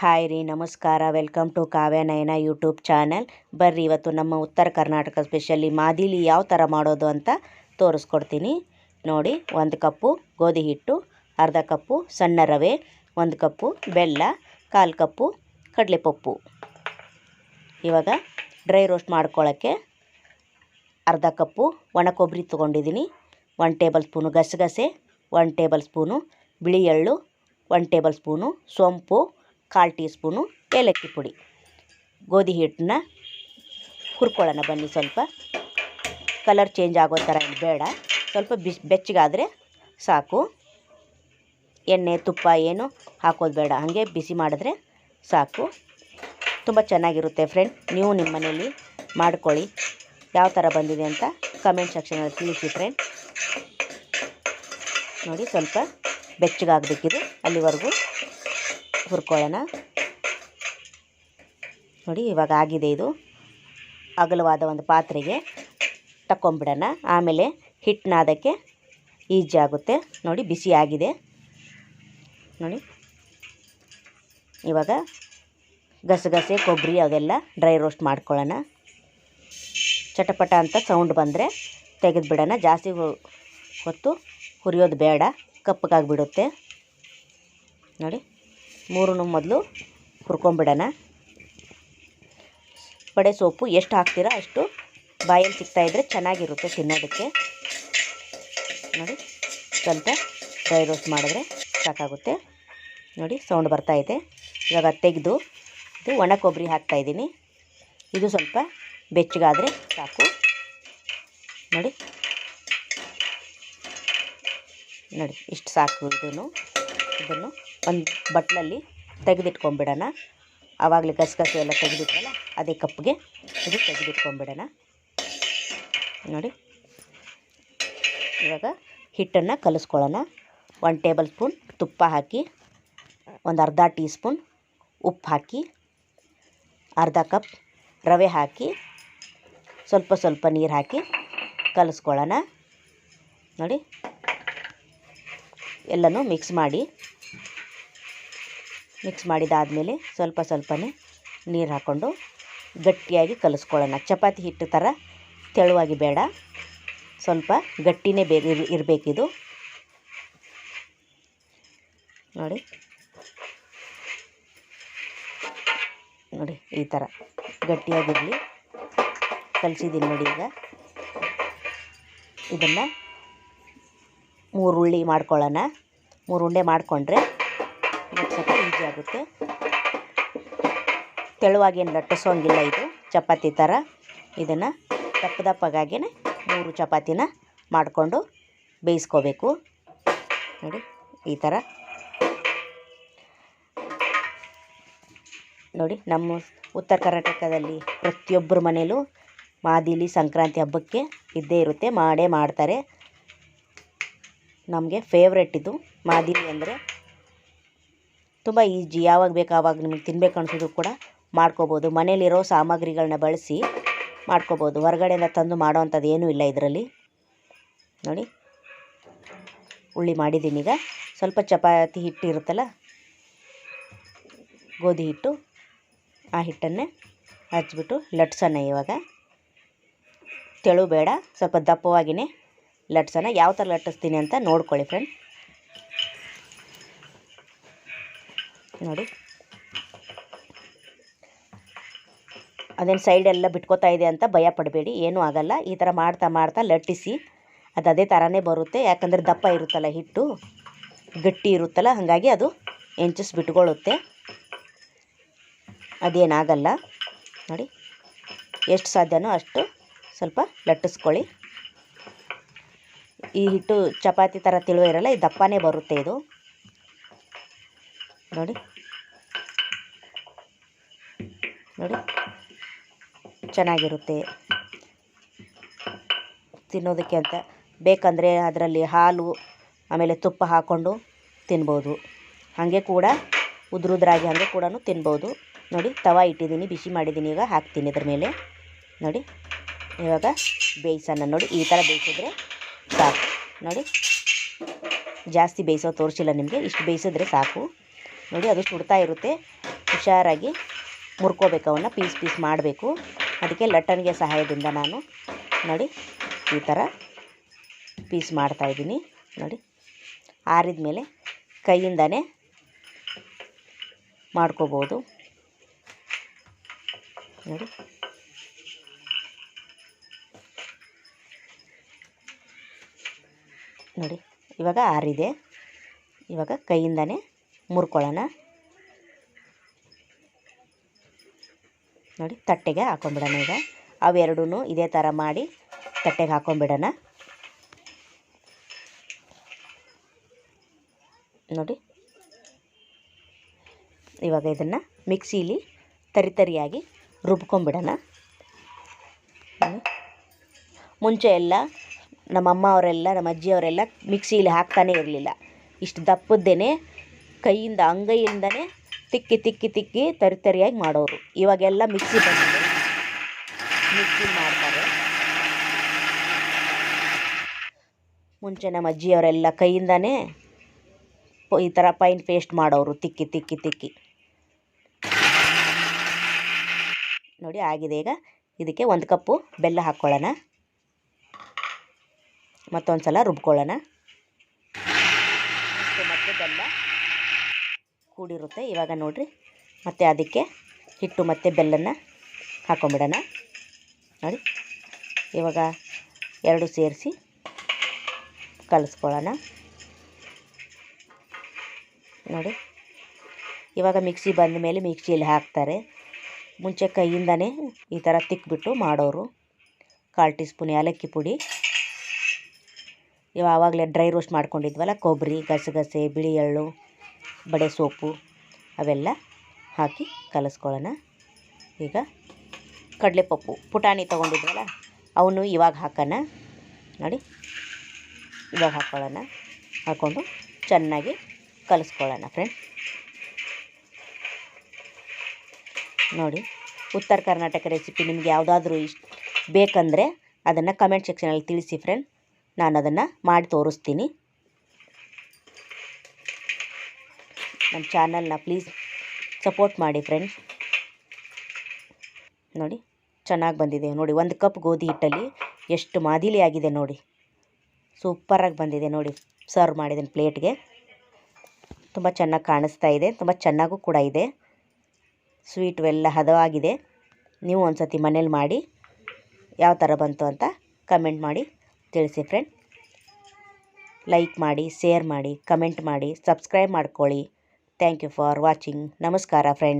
Hi ರೀ, ನಮಸ್ಕಾರ. Welcome to Kavya Nayana YouTube channel ಬರ್ರಿ, ಇವತ್ತು ನಮ್ಮ ಉತ್ತರ ಕರ್ನಾಟಕ ಸ್ಪೆಷಲಿ ಮಾದಿಲಿ ಯಾವ ಥರ ಮಾಡೋದು ಅಂತ ತೋರಿಸ್ಕೊಡ್ತೀನಿ. ನೋಡಿ, ಒಂದು ಕಪ್ಪು ಗೋಧಿ ಹಿಟ್ಟು, ಅರ್ಧ ಕಪ್ಪು ಸಣ್ಣ ರವೆ, ಒಂದು ಕಪ್ಪು ಬೆಲ್ಲ, ಕಾಲು ಕಪ್ಪು ಕಡಲೆಪಪ್ಪು. ಇವಾಗ ಡ್ರೈ ರೋಸ್ಟ್ ಮಾಡ್ಕೊಳ್ಳೋಕ್ಕೆ ಅರ್ಧ ಕಪ್ಪು ಒಣ ಕೊಬ್ಬರಿ ತೊಗೊಂಡಿದ್ದೀನಿ ಒನ್ ಟೇಬಲ್ ಸ್ಪೂನು ಗಸಗಸೆ ಒನ್ ಟೇಬಲ್ ಸ್ಪೂನು ಬಿಳಿ ಎಳ್ಳು ಒನ್ ಟೇಬಲ್ ಸ್ಪೂನು ಸೋಂಪು ಕಾಲು ಟೀ ಸ್ಪೂನು ಏಲಕ್ಕಿ ಪುಡಿ. ಗೋಧಿ ಹಿಟ್ಟನ್ನ ಹುರ್ಕೊಳ್ಳೋಣ ಬನ್ನಿ ಸ್ವಲ್ಪ. ಕಲರ್ ಚೇಂಜ್ ಆಗೋ ಥರ ಬೇಡ. ಸ್ವಲ್ಪ ಬಿಸ್, ಬೆಚ್ಚಗಾದರೆ ಸಾಕು. ಎಣ್ಣೆ, ತುಪ್ಪ ಏನು ಹಾಕೋದು ಬೇಡ. ಹಾಗೆ ಬಿಸಿ ಮಾಡಿದ್ರೆ ಸಾಕು. ತುಂಬ ಚೆನ್ನಾಗಿರುತ್ತೆ ಫ್ರೆಂಡ್. ನೀವು ನಿಮ್ಮ ಮನೇಲಿ ಮಾಡ್ಕೊಳ್ಳಿ. ಯಾವ ಥರ ಬಂದಿದೆ ಅಂತ ಕಮೆಂಟ್ ಸೆಕ್ಷನಲ್ಲಿ ತಿಳಿಸಿ ಫ್ರೆಂಡ್. ನೋಡಿ ಸ್ವಲ್ಪ ಬೆಚ್ಚಗಾಗಬೇಕಿದೆ ಅಲ್ಲಿವರೆಗೂ. ಹುರ್ಕೊಳ್ಳೋಣ. ನೋಡಿ, ಇವಾಗ ಆಗಿದೆ ಇದು. ಅಗಲವಾದ ಒಂದು ಪಾತ್ರೆಗೆ ತಕ್ಕೊಂಬಿಡೋಣ. ಆಮೇಲೆ ಹಿಟ್ಟನ್ನ ಅದಕ್ಕೆ ಈಜಿ ಆಗುತ್ತೆ. ನೋಡಿ, ಬಿಸಿ ಆಗಿದೆ. ನೋಡಿ. ಇವಾಗ ಗಸಗಸೆ ಕೊಬ್ಬರಿ ಅದೆಲ್ಲ ಡ್ರೈ ರೋಸ್ಟ್ ಮಾಡ್ಕೊಳ್ಳೋಣ. ಚಟಪಟ ಅಂತ ಸೌಂಡ್ ಬಂದರೆ ತೆಗೆದುಬಿಡೋಣ. ಜಾಸ್ತಿ ಹೊ- ಹೊತ್ತು ಹುರಿಯೋದು ಬೇಡ. ಕಪ್ಪಗಾಗಿಬಿಡುತ್ತೆ ನೋಡಿ. ಮೂರನ್ನು ಮೊದಲು ಹುರ್ಕೊಂಬಿಡೋಣ. ಬಡೆ ಸೊಪ್ಪು ಎಷ್ಟು ಹಾಕ್ತೀರಾ ಅಷ್ಟು ಬಾಯಲ್ಲಿ ಸಿಗ್ತಾಯಿದ್ರೆ ಚೆನ್ನಾಗಿರುತ್ತೆ ತಿನ್ನೋದಕ್ಕೆ. ನೋಡಿ, ಸ್ವಲ್ಪ ಡ್ರೈ ರೋಸ್ಟ್ ಮಾಡಿದ್ರೆ ಸಾಕಾಗುತ್ತೆ. ನೋಡಿ, ಸೌಂಡ್ ಬರ್ತಾಯಿದೆ ಇವಾಗ ತೆಗೆದು ಇದು ಒಣ ಕೊಬ್ಬರಿ ಹಾಕ್ತಾಯಿದ್ದೀನಿ ಇದು ಸ್ವಲ್ಪ ಬೆಚ್ಚಗಾದರೆ ಸಾಕು. ನೋಡಿ. ನೋಡಿ, ಇಷ್ಟು ಸಾಕು ಇದನ್ನು. ಇದನ್ನು ಒಂದು ಬಟ್ಲಲ್ಲಿ ತೆಗೆದಿಟ್ಕೊಂಬಿಡೋಣ. ಆವಾಗಲೇ ಗಸಗಸೆ ಎಲ್ಲ ತೆಗೆದಿಟ್ಟಲ್ಲ ಅದೇ ಕಪ್ಗೆ ಇದು ತೆಗೆದಿಟ್ಕೊಂಬಿಡೋಣ. ನೋಡಿ. ಇವಾಗ ಹಿಟ್ಟನ್ನು ಕಲಿಸ್ಕೊಳ್ಳೋಣ. ಒಂದು ಟೇಬಲ್ ಸ್ಪೂನ್ ತುಪ್ಪ ಹಾಕಿ, ಒಂದು ಅರ್ಧ ಟೀ ಸ್ಪೂನ್ ಉಪ್ಪು ಹಾಕಿ, ಅರ್ಧ ಕಪ್ ರವೆ ಹಾಕಿ, ಸ್ವಲ್ಪ ಸ್ವಲ್ಪ ನೀರು ಹಾಕಿ ಕಲಿಸ್ಕೊಳ್ಳೋಣ. ನೋಡಿ. ಎಲ್ಲನೂ ಮಿಕ್ಸ್ ಮಾಡಿ ಮಿಕ್ಸ್ ಮಾಡಿದಾದಮೇಲೆ ಸ್ವಲ್ಪ ಸ್ವಲ್ಪನೇ ನೀರು ಹಾಕ್ಕೊಂಡು ಗಟ್ಟಿಯಾಗಿ ಕಲಸ್ಕೊಳ್ಳೋಣ. ಚಪಾತಿ ಹಿಟ್ಟು ಥರ ತೆಳುವಾಗಿ ಬೇಡ. ಸ್ವಲ್ಪ ಗಟ್ಟಿನೇ ಬೇ ಇರ್- ಇರಬೇಕಿದು. ನೋಡಿ. ನೋಡಿ, ಈ ಥರ ಗಟ್ಟಿಯಾಗಿರಲಿ ಕಲಿಸಿದ್ದೀನಿ ನೋಡಿ ಈಗ. ಇದನ್ನು ಮೂರುಳ್ಳಿ ಮಾಡ್ಕೊಳ್ಳೋಣ. ಮೂರು ಉಂಡೆ ಮಾಡಿಕೊಂಡ್ರೆ ಆಗುತ್ತೆ. ತೆಳುವಾಗಿ ಏನು ಲಟ್ಟಿಸೋಂಗಿಲ್ಲ ಇದು. ಚಪಾತಿ ಥರ ಇದನ್ನು ದಪ್ಪ ದಪ್ಪಗಾಗಿಯೇ ಮೂರು ಚಪಾತಿನ ಮಾಡಿಕೊಂಡು ಬೇಯಿಸ್ಕೋಬೇಕು. ನೋಡಿ, ಈ ಥರ ನೋಡಿ, ನಮ್ಮ ಉತ್ತರ ಕರ್ನಾಟಕದಲ್ಲಿ ಪ್ರತಿಯೊಬ್ಬರ ಮನೇಲೂ ಮಾದಿಲಿ ಸಂಕ್ರಾಂತಿ ಹಬ್ಬಕ್ಕೆ ಇದ್ದೇ ಇರುತ್ತೆ, ಮಾಡೇ ಮಾಡ್ತಾರೆ. ನಮಗೆ ಫೇವ್ರೆಟ್ ಇದು. ಮಾದಿಲಿ ಅಂದರೆ ತುಂಬ ಈಜಿ. ಯಾವಾಗ ಬೇಕು ಆವಾಗ ನಿಮಗೆ ತಿನ್ಬೇಕು ಅನ್ಸೋದು ಕೂಡ ಮಾಡ್ಕೋಬೋದು. ಮನೇಲಿರೋ ಸಾಮಗ್ರಿಗಳನ್ನ ಬಳಸಿ ಮಾಡ್ಕೋಬೋದು. ಹೊರಗಡೆಯಿಂದ ತಂದು ಮಾಡೋವಂಥದ್ದು ಏನೂ ಇಲ್ಲ ಇದರಲ್ಲಿ. ನೋಡಿ. ಉಳ್ಳಿ ಮಾಡಿದ್ದೀನಿ ಈಗ. ಸ್ವಲ್ಪ ಚಪಾತಿ ಹಿಟ್ಟು ಇರುತ್ತಲ್ಲ? ಗೋಧಿ ಹಿಟ್ಟು. ಆ ಹಿಟ್ಟನ್ನೇ ಹಚ್ಬಿಟ್ಟು ಲಟ್ಸೋಣ ಇವಾಗ. ತೆಳು ಬೇಡ. ಸ್ವಲ್ಪ ದಪ್ಪವಾಗಿಯೇ ಲಟ್ಸೋಣ. ಯಾವ ಥರ ಲಟ್ಟಿಸ್ತೀನಿ ಅಂತ ನೋಡ್ಕೊಳ್ಳಿ ಫ್ರೆಂಡ್ ನೋಡಿ. ಅದೇನು ಸೈಡೆಲ್ಲ ಬಿಟ್ಕೋತಾ ಇದೆ ಅಂತ ಭಯ ಪಡಬೇಡಿ, ಏನೂ ಆಗಲ್ಲ. ಈ ಥರ ಮಾಡ್ತಾ ಮಾಡ್ತಾ ಲಟ್ಟಿಸಿ, ಅದು ಅದೇ ಥರನೇ ಬರುತ್ತೆ. ಯಾಕಂದರೆ ದಪ್ಪ ಇರುತ್ತಲ್ಲ ಹಿಟ್ಟು, ಗಟ್ಟಿ ಇರುತ್ತಲ್ಲ, ಹಾಗಾಗಿ ಅದು ಎಂಚಸ್ ಬಿಟ್ಕೊಳ್ಳುತ್ತೆ. ಅದೇನಾಗಲ್ಲ ನೋಡಿ, ಎಷ್ಟು ಸಾಧ್ಯನೋ ಅಷ್ಟು ಸ್ವಲ್ಪ ಲಟ್ಟಿಸ್ಕೊಳ್ಳಿ. ಈ ಹಿಟ್ಟು ಚಪಾತಿ ಥರ ತಿಳುವ ಇರಲ್ಲ ಇದು ದಪ್ಪನೇ ಬರುತ್ತೆ ಇದು. ನೋಡಿ. ನೋಡಿ. ಚೆನ್ನಾಗಿರುತ್ತೆ. ತಿನ್ನೋದಕ್ಕೆ ಅಂತ. ಬೇಕಂದರೆ ಅದರಲ್ಲಿ ಹಾಲು, ಆಮೇಲೆ ತುಪ್ಪ ಹಾಕ್ಕೊಂಡು ತಿನ್ಬೋದು. ಹಾಗೆ ಕೂಡ ಉದುರುದ್ರಾಗಿ ಹಾಗೆ ಕೂಡ ತಿನ್ಬೋದು. ನೋಡಿ, ತವ ಇಟ್ಟಿದ್ದೀನಿ, ಬಿಸಿ ಮಾಡಿದ್ದೀನಿ ಈಗ, ಹಾಕ್ತೀನಿ ಇದ್ರ ಮೇಲೆ. ನೋಡಿ, ಇವಾಗ ಬೇಯಿಸೋಣ. ನೋಡಿ, ಈ ಥರ ಬೇಯಿಸಿದ್ರೆ ಸಾಕು. ನೋಡಿ, ಜಾಸ್ತಿ ಬೇಯಿಸೋ ತೋರಿಸಿಲ್ಲ ನಿಮಗೆ. ಇಷ್ಟು ಬೇಯಿಸಿದ್ರೆ ಸಾಕು. ನೋಡಿ, ಅದು ಸುಡ್ತಾ ಇರುತ್ತೆ. ಹುಷಾರಾಗಿ ಮುರ್ಕೋಬೇಕು ಅವನ್ನ, ಪೀಸ್ ಪೀಸ್ ಮಾಡಬೇಕು. ಅದಕ್ಕೆ ಲಟ್ಟಣಿಗೆ ಸಹಾಯದಿಂದ ನಾನು ನೋಡಿ, ಈ ಥರ ಪೀಸ್ ಮಾಡ್ತಾಯಿದ್ದೀನಿ ನೋಡಿ, ಆರಿದ ಮೇಲೆ ಕೈಯಿಂದನೇ ಮಾಡ್ಕೋಬೋದು. ನೋಡಿ. ನೋಡಿ, ಇವಾಗ ಆರಿದೆ. ಇವಾಗ ಕೈಯಿಂದನೇ ಮುರ್ಕೊಳ್ಳೋಣ. ನೋಡಿ, ತಟ್ಟೆಗೆ ಹಾಕೊಂಡ್ಬಿಡೋಣ ಈಗ. ಅವೆರಡೂ ಇದೇ ಥರ ಮಾಡಿ ತಟ್ಟೆಗೆ ಹಾಕೊಂಡ್ಬಿಡೋಣ ನೋಡಿ, ಇವಾಗ ಇದನ್ನು ಮಿಕ್ಸೀಲಿ ತರಿ ತರಿಯಾಗಿ ರುಬ್ಕೊಂಬಿಡೋಣ. ಮುಂಚೆ ಎಲ್ಲ ನಮ್ಮಮ್ಮ ಅವರೆಲ್ಲ, ನಮ್ಮ ಅಜ್ಜಿಯವರೆಲ್ಲ ಮಿಕ್ಸೀಲಿ ಹಾಕ್ತಾನೇ ಇರಲಿಲ್ಲ. ಇಷ್ಟು ದಪ್ಪದ್ದೇನೆ ಕೈಯಿಂದ, ಅಂಗೈಯಿಂದನೇ ತಿಕ್ಕಿ ತಿಕ್ಕಿ ತಿಕ್ಕಿ ತರಿ ತರಿಯಾಗಿ ಮಾಡೋರು. ಇವಾಗೆಲ್ಲ ಮಿಕ್ಸಿ ಬಂದಿದೆ. ಮಿಕ್ಸಿ ಮಾಡ್ತಾರೆ. ಮುಂಚೆ ನಮ್ಮ ಅಜ್ಜಿಯವರೆಲ್ಲ ಕೈಯಿಂದನೇ ಈ ಥರ ಪೈನ್ ಪೇಸ್ಟ್ ಮಾಡೋರು, ತಿಕ್ಕಿ ತಿಕ್ಕಿ ತಿಕ್ಕಿ. ನೋಡಿ, ಆಗಿದೆ. ಈಗ ಇದಕ್ಕೆ ಒಂದು ಕಪ್ಪು ಬೆಲ್ಲ ಹಾಕ್ಕೊಳ್ಳೋಣ. ಮತ್ತೊಂದು ಸಲ ರುಬ್ಕೊಳ್ಳೋಣ ಮತ್ತೆ ಬೆಲ್ಲ. ಕೂಡಿರುತ್ತೆ. ಇವಾಗ ನೋಡಿರಿ, ಮತ್ತೆ ಅದಕ್ಕೆ ಹಿಟ್ಟು ಮತ್ತು ಬೆಲ್ಲನ ಹಾಕೊಂಬಿಡೋಣ. ನೋಡಿ, ಇವಾಗ ಎರಡು ಸೇರಿಸಿ ಕಲಿಸ್ಕೊಳ್ಳೋಣ. ನೋಡಿ, ಇವಾಗ ಮಿಕ್ಸಿ ಬಂದ ಮೇಲೆ ಮಿಕ್ಸಿಯಲ್ಲಿ ಹಾಕ್ತಾರೆ. ಮುಂಚೆ ಕೈಯಿಂದನೇ ಈ ಥರ ತಿಕ್ಬಿಟ್ಟು ಮಾಡೋರು. ಕಾಲು ಟೀ ಸ್ಪೂನ್ ಏಲಕ್ಕಿ ಪುಡಿ. ಇವಾಗಲೇ ಡ್ರೈ ರೋಸ್ಟ್ ಮಾಡ್ಕೊಂಡಿದ್ವಲ್ಲ, ಕೊಬ್ಬರಿ, ಗಸಗಸೆ, ಬಿಳಿ ಎಳ್ಳು ಬಡೆ ಸೋಪು ಅವೆಲ್ಲ ಹಾಕಿ ಕಲಿಸ್ಕೊಳ್ಳೋಣ. ಈಗ ಕಡಲೆಪಪ್ಪು, ಪುಟಾಣಿ ತೊಗೊಂಡಿದ್ವಲ್ಲ, ಅವನು ಇವಾಗ ಹಾಕೋಣ. ನೋಡಿ, ಇವಾಗ ಹಾಕ್ಕೊಳ್ಳೋಣ ಹಾಕ್ಕೊಂಡು ಚೆನ್ನಾಗಿ ಕಲಿಸ್ಕೊಳ್ಳೋಣ ಫ್ರೆಂಡ್ ನೋಡಿ, ಉತ್ತರ ಕರ್ನಾಟಕ ರೆಸಿಪಿ ನಿಮಗೆ ಯಾವುದಾದ್ರೂ ಇಷ್ಟ ಬೇಕಂದರೆ ಅದನ್ನು ಕಮೆಂಟ್ ಸೆಕ್ಷನಲ್ಲಿ ತಿಳಿಸಿ ಫ್ರೆಂಡ್ ನಾನು ಅದನ್ನು ಮಾಡಿ ತೋರಿಸ್ತೀನಿ. ನಮ್ಮ ಚಾನಲ್ನ ಪ್ಲೀಸ್ ಸಪೋರ್ಟ್ ಮಾಡಿ ಫ್ರೆಂಡ್ಸ್. ನೋಡಿ, ಚೆನ್ನಾಗಿ ಬಂದಿದೆ. ನೋಡಿ, ಒಂದು ಕಪ್ ಗೋಧಿ ಹಿಟ್ಟಲ್ಲಿ ಎಷ್ಟು ಮಾದಿಲಿ ಆಗಿದೆ ನೋಡಿ. ಸೂಪರಾಗಿ ಬಂದಿದೆ ನೋಡಿ ಸರ್ವ್ ಮಾಡಿದ್ದೀನಿ ಪ್ಲೇಟ್ಗೆ. ತುಂಬ ಚೆನ್ನಾಗಿ ಕಾಣಿಸ್ತಾ ಇದೆ, ತುಂಬ ಚೆನ್ನಾಗೂ ಕೂಡ ಇದೆ. ಸ್ವೀಟು ಎಲ್ಲ ಹದವಾಗಿದೆ. ನೀವು ಒಂದು ಸತಿ ಮನೇಲಿ ಮಾಡಿ, ಯಾವ ಥರ ಬಂತು ಅಂತ ಕಮೆಂಟ್ ಮಾಡಿ ತಿಳಿಸಿ ಫ್ರೆಂಡ್. ಲೈಕ್ ಮಾಡಿ ಶೇರ್ ಮಾಡಿ ಕಮೆಂಟ್ ಮಾಡಿ ಸಬ್ಸ್ಕ್ರೈಬ್ ಮಾಡ್ಕೊಳ್ಳಿ. ಥ್ಯಾಂಕ್ ಯು ಫಾರ್ ವಾಚಿಂಗ್ ನಮಸ್ಕಾರ ಫ್ರೆಂಡ್ಸ್